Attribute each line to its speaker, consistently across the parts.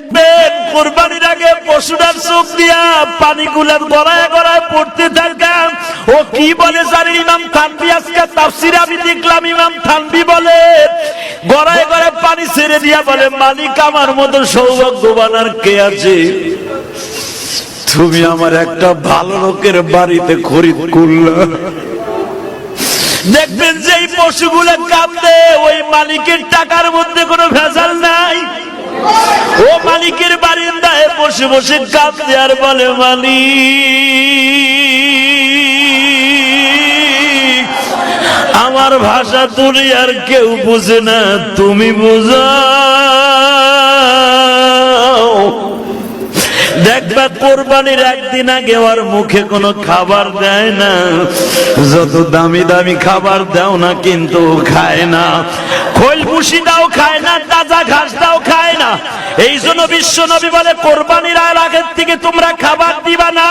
Speaker 1: দেখবেন, কোরবানির আগে পশুটার চোখ দিয়া পানিগুলার গড়ায় গড়ায় পড়তে থাকাম ও কি বলে জানেন, ইমাম থানবি আজকে তাফসিরে আমি দেখলাম, ইমাম থানবি বলে, গড়ায় গড়ায় পানি ছেড়ে দিয়া বলে, মালিক আমার মতো সৌভাগ্যবান আর কে আছে? তুমি আমার একটা ভালো লোকের বাড়িতে খরিদ করলা। দেখবেন যে পশুগুলো কাঁদে, ওই মালিকের টাকার মধ্যে কোনো ও মালিকের বারিন্দায় বসে বসে কাঁদে আর বলে, মালিক, আমার ভাষা তুমি আর কেউ বুঝে না, তুমি বুঝাও। দেখবা কোরবানির একদিন আগে ওর মুখে কোনো খাবার দেয় না, যত দামি দামি খাবার দাও না, কিন্তু খায় না। ভুসি খায় না, তাজা ঘাস দাও খায় না। এই জন্য বিশ্ব নবী বলে, কোরবানির আর আগের থেকে তোমরা খাবার দিবা না।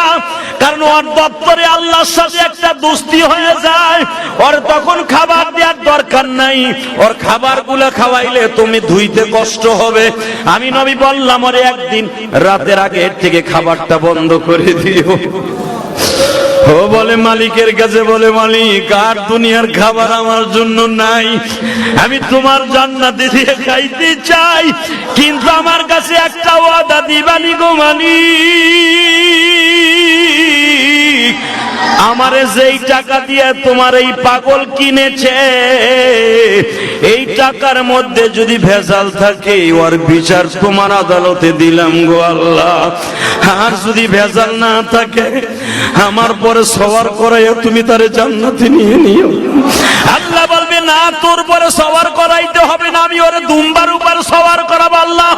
Speaker 1: কারণ ওর দপ্তরে আল্লাহর সাথে একটা দুস্তি হয়ে যায়। ওর তখন খাবার দেওয়ার দরকার নাই। ওর খাবারগুলো খাওয়াইলে তুমি ধুইতে কষ্ট হবে। আমি নবী বললাম, ওরে একদিন রাতের আগে এর থেকে খাবারটা বন্ধ করে দিও। ও বলে মালিকের কাছে বলে, মালিক, আর দুনিয়ার খাবার আমার জন্য নাই। আমি তোমার জান্নাতে দিয়ে খাইতে চাই, কিন্তু আমার কাছে একটা ওয়াদা, দিবানি গো মালিক। আমারে যেই টাকা দিয়ে তোমার এই পাগল কিনেছে এই টাকার মধ্যে যদি ভেজাল থাকে, ওর বিচার তোমার আদালতে দিলাম গো আল্লাহ। আর যদি ভেজাল না থাকে, আমার পরে সবার করাইয়া তুমি তারে জান্নাতে নিয়ে নিও। আল্লাহ বলবে, না, তোর পরে সবার করাইতে হবে না, আমি ওরে দুম্বার উপর সবার করাবো, আল্লাহ